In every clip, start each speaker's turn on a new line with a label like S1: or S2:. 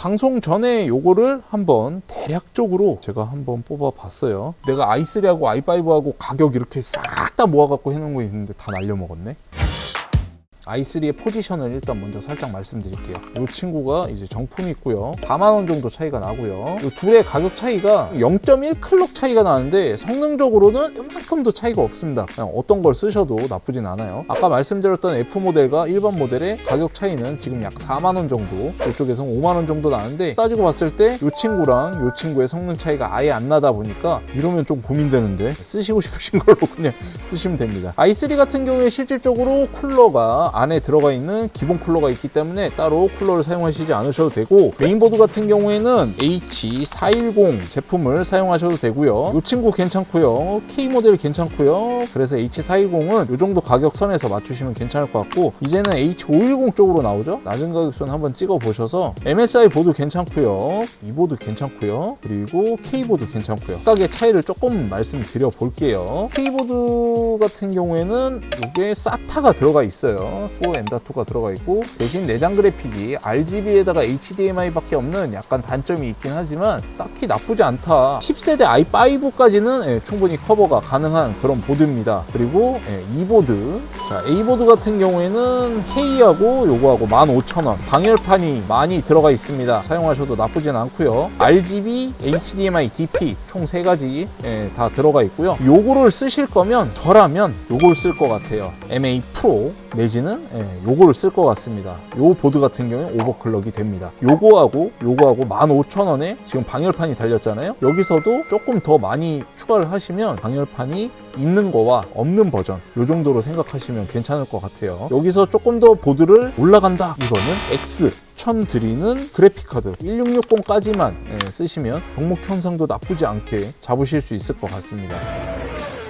S1: 방송 전에 요거를 한번 대략적으로 제가 한번 뽑아봤어요. 내가 i3하고 i5하고 가격 이렇게 싹 다 모아갖고 해놓은 거 있는데 다 날려먹었네. I3의 포지션을 일단 먼저 살짝 말씀드릴게요. 이 친구가 이제 정품이 있고요. 4만 원 정도 차이가 나고요. 이 둘의 가격 차이가 0.1 클럭 차이가 나는데 성능적으로는 이만큼도 차이가 없습니다. 그냥 어떤 걸 쓰셔도 나쁘진 않아요. 아까 말씀드렸던 F 모델과 일반 모델의 가격 차이는 지금 약 4만 원 정도, 이쪽에서는 5만 원 정도 나는데 따지고 봤을 때 이 친구랑 이 친구의 성능 차이가 아예 안 나다 보니까 이러면 좀 고민되는데 쓰시고 싶으신 걸로 그냥 쓰시면 됩니다. i3 같은 경우에 실질적으로 쿨러가 안에 들어가 있는 기본 쿨러가 있기 때문에 따로 쿨러를 사용하시지 않으셔도 되고 메인보드 같은 경우에는 H410 제품을 사용하셔도 되고요. 이 친구 괜찮고요. K 모델 괜찮고요. 그래서 H410은 이 정도 가격 선에서 맞추시면 괜찮을 것 같고 이제는 H510 쪽으로 나오죠. 낮은 가격선 한번 찍어 보셔서 MSI 보드 괜찮고요. 이 보드 괜찮고요. 그리고 K 보드 괜찮고요. 각각의 차이를 조금 말씀드려 볼게요. K 보드 같은 경우에는 이게 SATA가 들어가 있어요. 4M.2가 들어가 있고 대신 내장 그래픽이 RGB에다가 HDMI밖에 없는 약간 단점이 있긴 하지만 딱히 나쁘지 않다. 10세대 i5까지는 충분히 커버가 가능한 그런 보드입니다. 그리고 예, 이 보드 자, A 보드 같은 경우에는 K하고 요거하고 15,000원 방열판이 많이 들어가 있습니다. 사용하셔도 나쁘진 않고요. RGB, HDMI, DP 총세 가지 예, 다 들어가 있고요. 요거를 쓰실 거면 저라면 요걸 쓸 것 같아요. MA 프로 내지는 예, 요거를 쓸 것 같습니다. 요 보드 같은 경우에 오버클럭이 됩니다. 요거하고 요거하고 15,000원에 지금 방열판이 달렸잖아요. 여기서도 조금 더 많이 추가를 하시면 방열판이 있는 거와 없는 버전 요 정도로 생각하시면 괜찮을 것 같아요. 여기서 조금 더 보드를 올라간다. 이거는 X 추천 드리는 그래픽카드 1660까지만 예, 쓰시면 병목 현상도 나쁘지 않게 잡으실 수 있을 것 같습니다.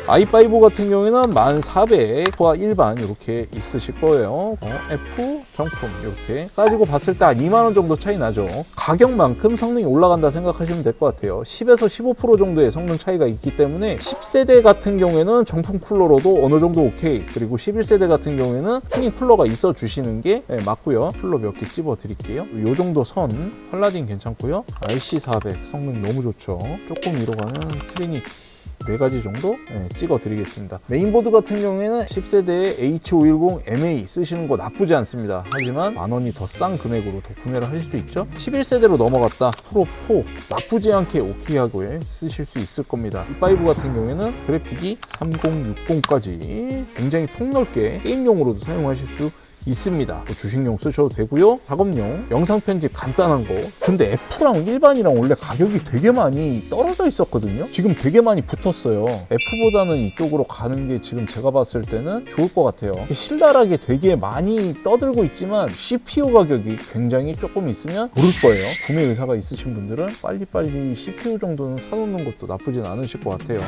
S1: I5 같은 경우에는 1400과 일반 이렇게 있으실 거예요. 어, F 정품 이렇게 따지고 봤을 때 한 2만 원 정도 차이 나죠. 가격만큼 성능이 올라간다 생각하시면 될 것 같아요. 10에서 15% 정도의 성능 차이가 있기 때문에 10세대 같은 경우에는 정품 쿨러로도 어느 정도 오케이. 그리고 11세대 같은 경우에는 튜닝 쿨러가 있어 주시는 게 네, 맞고요. 쿨러 몇 개 집어 드릴게요. 이 정도 선 팔라딘 괜찮고요. RC400 성능 너무 좋죠. 조금 위로 가면 트리니티 네 가지 정도 예, 찍어 드리겠습니다. 메인보드 같은 경우에는 10세대의 H510MA 쓰시는 거 나쁘지 않습니다. 하지만 만 원이 더 싼 금액으로 더 구매를 하실 수 있죠. 11세대로 넘어갔다 프로4 나쁘지 않게 오케이하고 쓰실 수 있을 겁니다. 이5 같은 경우에는 그래픽이 3060까지 굉장히 폭넓게 게임용으로도 사용하실 수 있습니다. 뭐 주식용 쓰셔도 되고요. 작업용, 영상 편집 간단한 거. 근데 F랑 일반이랑 원래 가격이 되게 많이 떨어져 있었거든요. 지금 되게 많이 붙었어요. F보다는 이쪽으로 가는 게 지금 제가 봤을 때는 좋을 것 같아요. 신랄하게 되게 많이 떠들고 있지만 CPU 가격이 굉장히 조금 있으면 오를 거예요. 구매 의사가 있으신 분들은 빨리빨리 CPU 정도는 사놓는 것도 나쁘진 않으실 것 같아요.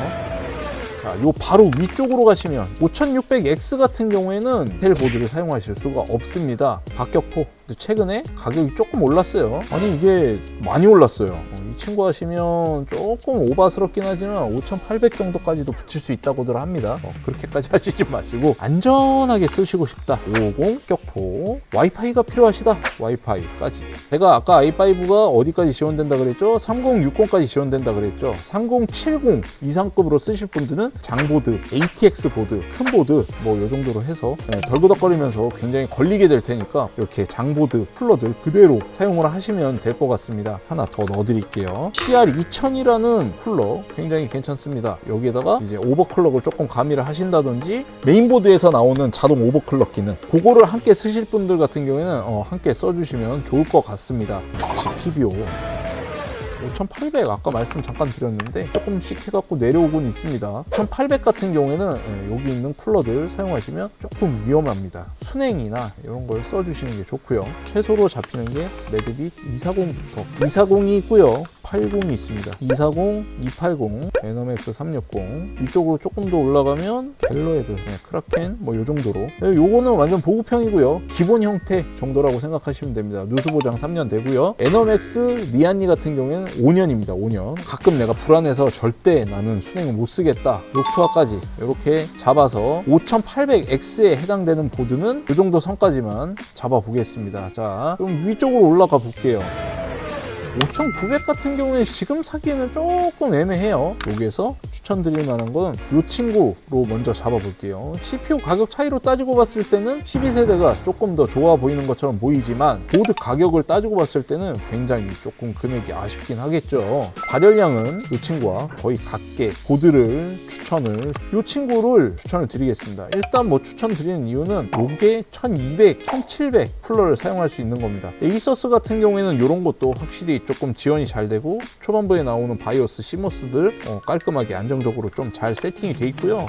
S1: 자, 요 바로 위쪽으로 가시면 5600X 같은 경우에는 텔 보드를 사용하실 수가 없습니다. 박격포. 최근에 가격이 조금 올랐어요. 아니 이게 많이 올랐어요. 어, 이 친구 하시면 조금 오바스럽긴 하지만 5800 정도까지도 붙일 수 있다고들 합니다. 어, 그렇게까지 하시지 마시고 안전하게 쓰시고 싶다. 550 격포. 와이파이가 필요하시다. 와이파이까지. 제가 아까 i5가 어디까지 지원된다 그랬죠? 3060까지 지원된다 그랬죠? 3070 이상급으로 쓰실 분들은 장보드, ATX 보드, 큰 보드 뭐이 정도로 해서 네, 덜그덕거리면서 굉장히 걸리게 될 테니까 이렇게 장보드 쿨러들 그대로 사용을 하시면 될 것 같습니다. 하나 더 넣어드릴게요. CR2000이라는 쿨러 굉장히 괜찮습니다. 여기에다가 이제 오버클럭을 조금 가미를 하신다든지 메인보드에서 나오는 자동 오버클럭 기능 그거를 함께 쓰실 분들 같은 경우에는 어, 함께 써주시면 좋을 것 같습니다. 역시 TVO 5800 아까 말씀 잠깐 드렸는데 조금씩 해갖고 내려오곤 있습니다. 5800 같은 경우에는 예, 여기 있는 쿨러들 사용하시면 조금 위험합니다. 순행이나 이런 걸 써주시는 게 좋고요. 최소로 잡히는 게 레드빗 240부터. 240이 있고요. 80이 있습니다. 240, 280, 에너맥스 360 이쪽으로 조금 더 올라가면 갤러헤드, 네, 크라켄 뭐 요 정도로. 네, 요거는 완전 보급형이고요. 기본 형태 정도라고 생각하시면 됩니다. 누수 보장 3년 되고요. 에너맥스 리안니 같은 경우에는 5년입니다 5년. 가끔 내가 불안해서 절대 나는 순행을 못 쓰겠다. 녹투아까지 이렇게 잡아서 5800X에 해당되는 보드는 이 정도 선까지만 잡아 보겠습니다. 자 그럼 위쪽으로 올라가 볼게요 5900 같은 경우에 지금 사기에는 조금 애매해요. 여기에서 추천드릴 만한 건 이 친구로 먼저 잡아볼게요. CPU 가격 차이로 따지고 봤을 때는 12세대가 조금 더 좋아 보이는 것처럼 보이지만 보드 가격을 따지고 봤을 때는 굉장히 조금 금액이 아쉽긴 하겠죠. 발열량은 이 친구와 거의 같게 보드를 추천을 이 친구를 추천을 드리겠습니다. 일단 뭐 추천드리는 이유는 이게 1200, 1700 쿨러를 사용할 수 있는 겁니다. 에이서스 같은 경우에는 이런 것도 확실히 조금 지원이 잘 되고 초반부에 나오는 바이오스 시모스들 어, 깔끔하게 안정적으로 좀 잘 세팅이 돼 있고요.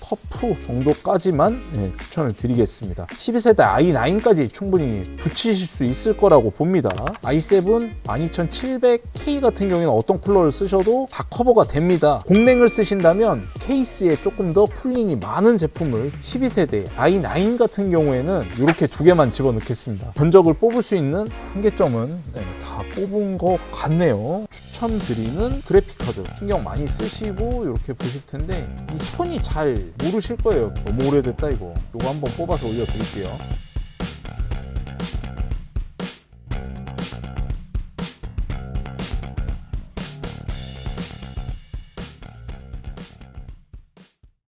S1: 터프 정도까지만 네, 추천을 드리겠습니다. 12세대 i9까지 충분히 붙이실 수 있을 거라고 봅니다. i7 12700K 같은 경우에는 어떤 쿨러를 쓰셔도 다 커버가 됩니다. 공랭을 쓰신다면 케이스에 조금 더 쿨링이 많은 제품을 12세대 i9 같은 경우에는 이렇게 두 개만 집어넣겠습니다. 견적을 뽑을 수 있는 한계점은 네, 다 뽑은 것 같네요. 추천드리는 그래픽 카드 신경 많이 쓰시고 이렇게 보실 텐데 이 선이 잘 모르실 거예요. 너무 오래됐다 이거. 이거 한번 뽑아서 올려드릴게요.